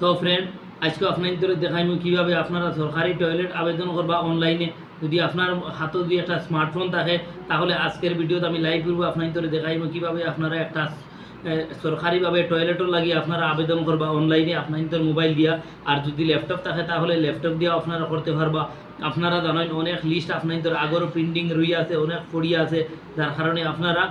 So friend আজকে আপনার দেখাইমু কীভাবে আপনারা সরকারি টয়লেট আবেদন করবা অনলাইনে যদি আপনার হাতে যদি একটা স্মার্টফোন থাকে, তাহলে আজকের ভিডিওতে আমি লাইভ করব। আপনার দেখাইমু কীভাবে আপনারা একটা সরকারিভাবে টয়লেটও লাগিয়ে আপনারা আবেদন করবা অনলাইনে আপনার মোবাইল দিয়া। আর যদি ল্যাপটপ থাকে, তাহলে ল্যাপটপ দিয়ে আপনারা করতে পারবা। আপনারা জানেন অনেক লিস্ট আপনার আগরও প্রিন্টিং রই আছে, অনেক পড়িয়া আছে। যার কারণে আপনারা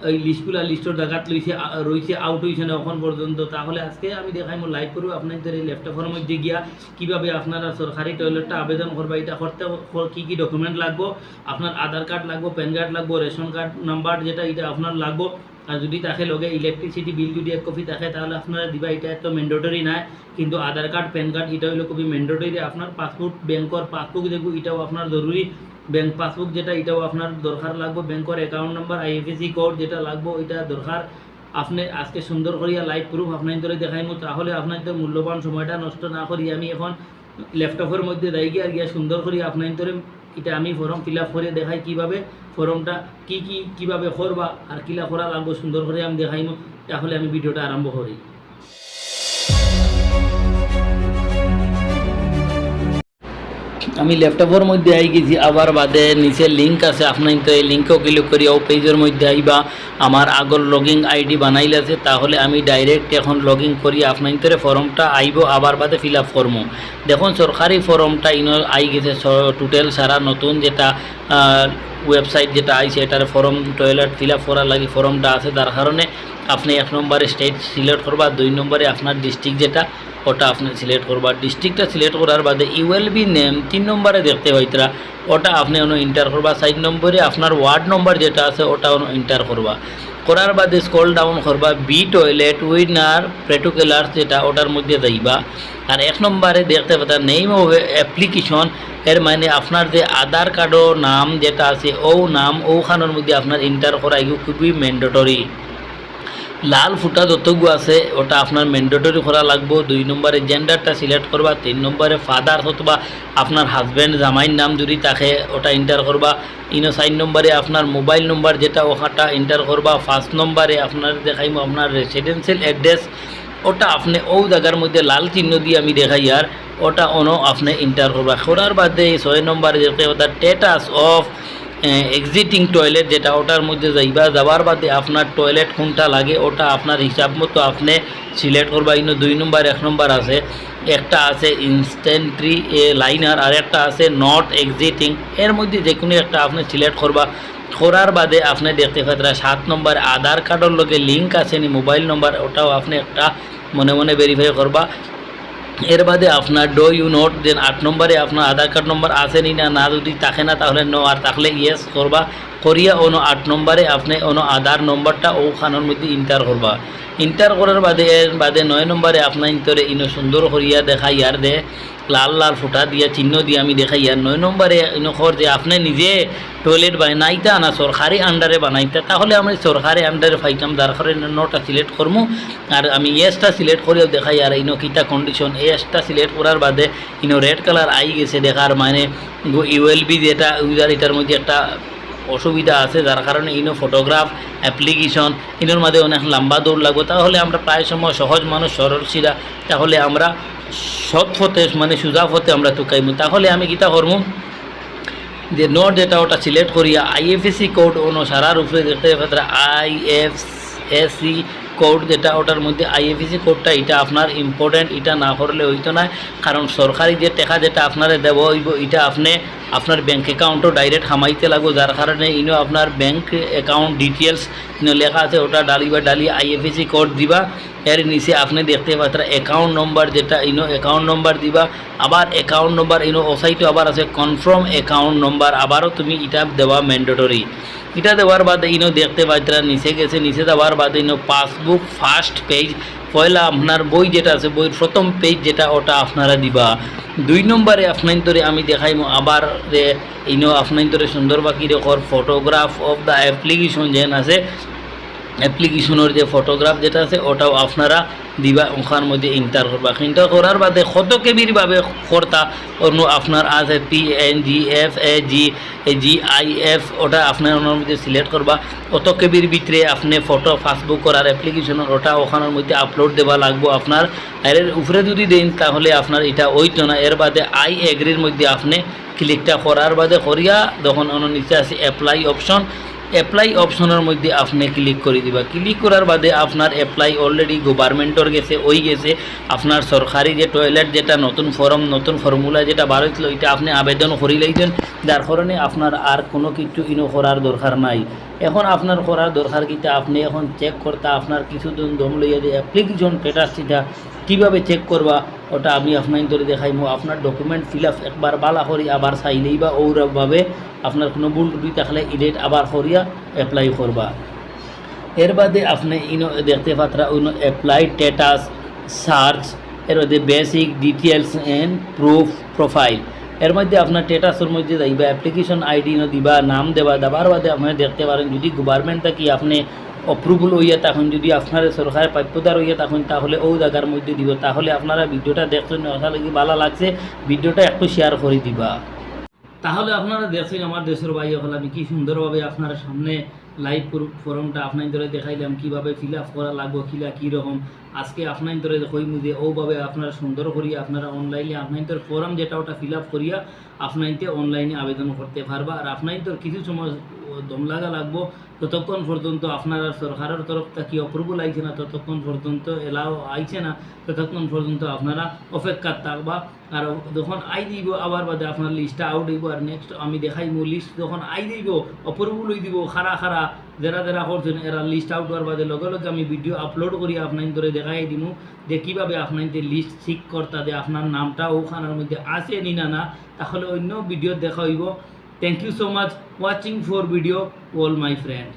এই লিস্টগুলা লিস্টর জায়গাত লইছে রইছে আউট হইছে না এখন পর্যন্ত তাহলে আজকে আমি দেখাই মোর লাইভ করব আপনাদের এই ল্যাপটপের মধ্যে গিয়া কীভাবে আপনারা সরকারি টয়লেটটা আবেদন করবা এটা করতে ক- কি কি ডকুমেন্ট লাগবো আপনার আধার কার্ড লাগবো প্যান কার্ড লাগবো রেশন কার্ড নাম্বার যেটা এটা আপনার লাগবো আর যদি তাকে লগে ইলেকট্রিসিটি বিল যদি এক কপি থাকে, তাহলে আপনারা দিবা এটা তো ম্যান্ডেটরি নাই, কিন্তু আধার কার্ড প্যান কার্ড এটা হইল খুবই ম্যান্ডেটরি আপনার পাসপোর্ট ব্যাংকর পাসবুক দেখব এটাও আপনার জরুরি ব্যাংক পাসবুক যেটা, এটাও আপনার দরকার লাগবে। ব্যাংকের অ্যাকাউন্ট নাম্বার আইএফএসি কোড যেটা লাগবে এটা দরকার। আপনি আজকে সুন্দর করিয়া লাইভ প্রুফ আপনার ধরে দেখাইমু, তাহলে আপনাদের মূল্যবান সময়টা নষ্ট না করি আমি এখন ল্যাপটপের মধ্যে যাই গিয়ে আর গিয়া সুন্দর করি আপনার ধরে এটা আমি ফর্ম ফিল আপ করে দেখাই কীভাবে ফর্মটা কি কি, কীভাবে করবা, আর কিলা করা লাগবে সুন্দর করে আমি দেখাইমু, তাহলে আমি ভিডিওটা আরম্ভ করি। আমি ল্যাপটপের মধ্যে আই গেছি, আবার বাদে নিচে লিঙ্ক আছে, আপনার তো এই লিঙ্কও ক্লিক করি ও পেজের মধ্যে আইবা। আমার আগর লগিং আইডি বানাইল আছে তাহলে আমি ডাইরেক্ট এখন লগিং করি, আপনার তোরে ফর্মটা আইব, আবার বাদে ফিল আপ করব দেখুন, সরকারি ফর্মটা ইনো আই গেছে টোটাল সারা নতুন যেটা ওয়েবসাইট যেটা আইছে, এটার ফর্ম টয়লেট ফিল আপ করার লাগে ফর্মটা আছে তার কারণে আপনি এক নম্বরে স্টেট সিলেক্ট করবা, দুই নম্বরে আপনার ডিস্ট্রিক্ট যেটা ওটা আপনি সিলেক্ট করবা ডিস্ট্রিক্টটা সিলেক্ট করার বাদে ইউএল বি নেম তিন নম্বরে দেখতে হইতরা ওটা আপনি অন্য ইন্টার করবা চার নম্বরে আপনার ওয়ার্ড নম্বর যেটা আছে ওটা অন্য ইন্টার করবা। করার বাদে স্কল ডাউন করবা বি টয়লেট উইনার প্রেটুকেলার্স যেটা ওটার মধ্যে যাইবা আর এক নম্বরে দেখতে পাতা নেইম অফ অ্যাপ্লিকেশন এর মানে আপনার যে আধার কার্ডও নাম যেটা আছে, ও নাম ওখানোর মধ্যে আপনার ইন্টার করা খুবই ম্যান্ডেটরি লাল ফুটা যতগু আছে, ওটা আপনার ম্যান্ডেটরি করা লাগবো। দুই নম্বরে জেন্ডারটা সিলেক্ট করবা, তিন নম্বরে ফাদার অথবা আপনার হাজব্যান্ড জামাইর নাম যদি থাকে, ওটা এন্টার করবা। ইনো চার নম্বরে আপনার মোবাইল নম্বর যেটা, ওখানটা এন্টার করবা। ফার্স্ট নম্বরে আপনার দেখাইব আপনার রেসিডেন্সিয়াল অ্যাড্রেস ওটা আপনি ও জায়গার মধ্যে লাল চিহ্ন দিয়ে আমি দেখাই আর, ওটা অন আপনি এন্টার করবা। করার বাদে ছয় নম্বরে যেটা ওটা স্টেটাস অফ এক্সিটিং টয়লেট যেটা, ওটার মধ্যে যাইবা, যাওয়ার বাদে আপনার টয়লেট কোনটা লাগে, ওটা আপনার হিসাব মতো আপনি সিলেক্ট করবা। ইনো দুই নম্বর এক নম্বর আছে। একটা আছে ইনস্ট্যান্ট্রি এ লাইনার আর একটা আছে নট এক্সিটিং এর মধ্যে যে কোনো একটা আপনি সিলেক্ট করবা। করার বাদে আপনি দেখতে পাত্রা সাত নম্বর আধার কার্ডের লগে লিঙ্ক আছে নি মোবাইল নম্বর ওটাও আপনি একটা মনে মনে ভেরিফাই করবা। এর বাদে আপনার ডো ইউ নোট দেন আট নম্বরে আপনার আধার কার্ড নম্বর আসেনি না না যদি থাকে না, তাহলে নো আর থাকলে ইয়েস করবা। করিয়া অনো আট নম্বরে আপনি অনো আধার নম্বরটা ওখানোর মধ্যে ইন্টার করবা। ইন্টার করার বাদে, এর বাদে নয় নম্বরে আপনার ইন্তরে ইনো সুন্দর করিয়া দেখা ইয়ার দে, লাল লাল ফুটা দিয়া, চিহ্ন দিয়ে আমি দেখাই আর নয় নম্বরে ইনো খবর যে আপনি নিজে টয়লেট বানাইতা না, সরকারি আন্ডারে বানাইতা, তাহলে আমি সরকারি আন্ডারে পাইতাম। যার কারণে নটা সিলেক্ট করব আর আমি এসটা সিলেক্ট করেও দেখাই আর ইনো কিতা কন্ডিশন এসটা সিলেক্ট করার বাদে ইনো রেড কালার আই গেছে দেখার মানে ইউএলবি যেটা ইউজার এটার মধ্যে একটা অসুবিধা আছে, যার কারণে ইনো ফটোগ্রাফ অ্যাপ্লিকেশন, ইনোর মধ্যে অনেক লম্বা দৌড় লাগবে। তাহলে আমরা প্রায় সময় সহজ মানুষ, সরল তাহলে আমরা সৎ হতে মানে সুজা হতে আমরা তুকাইমু তাহলে আমি কিতা করব যে নোট যেটা ওটা সিলেক্ট করিয়া আইএফএসি কোড অন্য সারার উপরে দেখতে পাত্রা আই এফ এসি কোড যেটা ওটার মধ্যে আইএফএসি কোডটা এটা আপনার ইম্পর্টেন্ট এটা না করলে হইতো না। কারণ সরকারি যে টাকা যেটা আপনারা দেব হইব, এটা আপনি আপনার ব্যাঙ্ক অ্যাকাউন্টও ডাইরেক্ট হামাইতে লাগবো। যার কারণে ইনো আপনার ব্যাঙ্ক অ্যাকাউন্ট ডিটেলস লেখা আছে, ওটা ডালি বা ডালি আইএফএসি কোড দিবা। এর নিচে আপনি দেখতে পাত্রা অ্যাকাউন্ট নম্বর যেটা, ইনো অ্যাকাউন্ট নম্বর দিবা। আবার অ্যাকাউন্ট নম্বর ইনো ওসাইটে আবার আছে কনফার্ম অ্যাকাউন্ট নম্বর আবারও তুমি এটা দেওয়া ম্যান্ডেটরি এটা দেওয়ার বাদে ইনো দেখতে পাইতরা, নিচে গেছে, নিচে দেওয়ার বাদে ইনো পাসবুক ফার্স্ট পেজ। পয়লা আপনার বই যেটা আছে, বইয়ের প্রথম পেজ যেটা, ওটা আপনারা দিবা। দুই নম্বরে আপনার ধরে আমি দেখাই আবার ইনো আপনার ধরে সুন্দর বাকি রেখর ফটোগ্রাফ অফ দ্য অ্যাপ্লিকেশন যেন আছে অ্যাপ্লিকেশনের যে ফটোগ্রাফ যেটা আছে, ওটাও আপনারা দিবা ওখান মধ্যে ইন্টার করবা। ইন্টার করার বাদে কত কেবির ভাবে করতা অন্য আপনার আছে P N G F A G G I F ওটা আপনার ওনার মধ্যে সিলেক্ট করবা। অত কেবির ভিতরে আপনি ফটো পাসবুক করার অ্যাপ্লিকেশনের ওটা ওখানের মধ্যে আপলোড দেওয়া লাগবো আপনার। এর উপরে যদি দেন, তাহলে আপনার এটা ওইতো না। এর বাদে আই এগ্রির মধ্যে আপনি ক্লিকটা করার বাদে করিয়া তখন অন্য নিচে আছে অ্যাপ্লাই অপশন অ্যাপ্লাই অপশনের মধ্যে আপনি ক্লিক করে দিবা। ক্লিক করার বাদে আপনার অ্যাপ্লাই অলরেডি গভর্নমেন্টর গেছে, ওই গেছে। আপনার সরকারি যে টয়লেট যেটা, নতুন ফর্ম নতুন ফর্মুলা যেটা বার হয়েছিল এটা আপনি আবেদন করি লাইছেন। যার কারণে আপনার আর কোনো কিছু ইনো করার দরকার নাই। এখন আপনার করার দরকার কিটা আপনি এখন চেক করতে, আপনার কিছুদিন দম লইয়া যে অ্যাপ্লিকেশন স্টেটাস সেটা কীভাবে চেক করবা, ওটা আমি আপনার ধরে দেখাইমু। আপনার ডকুমেন্ট ফিল আপ একবার বালা করি, আবার চাইলেই বা ওরভাবে আপনার কোনো ভুল ত্রুটি থাকলে ইডেট আবার করিয়া অ্যাপ্লাই করবা। এর বাদে আপনি ইনো দেখতে পাত্রা ইনো অ্যাপ্লাই স্ট্যাটাস সার্চ এর মধ্যে basic details and proof profile এর মধ্যে আপনার স্ট্যাটাসের মধ্যে যাইবা অ্যাপ্লিকেশন আইডি দিবা, নাম দেবা দেবার বাদে আপনি দেখতে পারেন যদি গভর্নমেন্ট থাকি আপনি অপ্রুভুল হইয়া তখন যদি আপনার সরকারের প্রাপ্যদার হইয়া তখন তাহলে ও জায়গার মধ্যে দিব। তাহলে আপনারা ভিডিওটা দেখছেন আশা লাগি ভালো লাগছে, ভিডিওটা একটু শেয়ার করে দিবা। তাহলে আপনারা দেখছেন, আমার দেশের ভাই হল আমি কি সুন্দরভাবে আপনার সামনে লাইভ ফর্মটা আপনার দেখাইলাম, কীভাবে ফিল আপ করা লাগবো, কিলা কীরকম আজকে আপনার ধরে কইমু যে ওভাবে আপনারা সুন্দর করিয়া আপনারা অনলাইনে আপনার ফর্ম যেটা ওটা ফিল আপ করিয়া আপনাইতে অনলাইনে আবেদন করতে পারবা। আর আপনার তোর কিছু সময় দম লাগা লাগবো, ততক্ষণ পর্যন্ত আপনার সরকারের তরফ থেকে অপ্রুভুল আইছে না, ততক্ষণ পর্যন্ত এলাও আইছে না, ততক্ষণ পর্যন্ত আপনারা অপেক্ষা থাকবা। আর যখন আই দিব, আবার বাদে আপনার লিস্টটা আউট হইব। আর নেক্সট আমি দেখাইমু লিস্ট যখন আই দিব অপ্রুভুল হয়ে দিব খারা খারা যারা যারা করছেন, এরা লিস্ট আউট হওয়ার বাদে লগে লগে আমি ভিডিও আপলোড করি আপনার ধরে দেখাই দিমু, যে কীভাবে আপনার লিস্ট ঠিক করতা, যে আপনার নামটা ওখানের মধ্যে আছে নি না না, তাহলে অন্য ভিডিও দেখা হইব। Thank you so much watching for video all my friend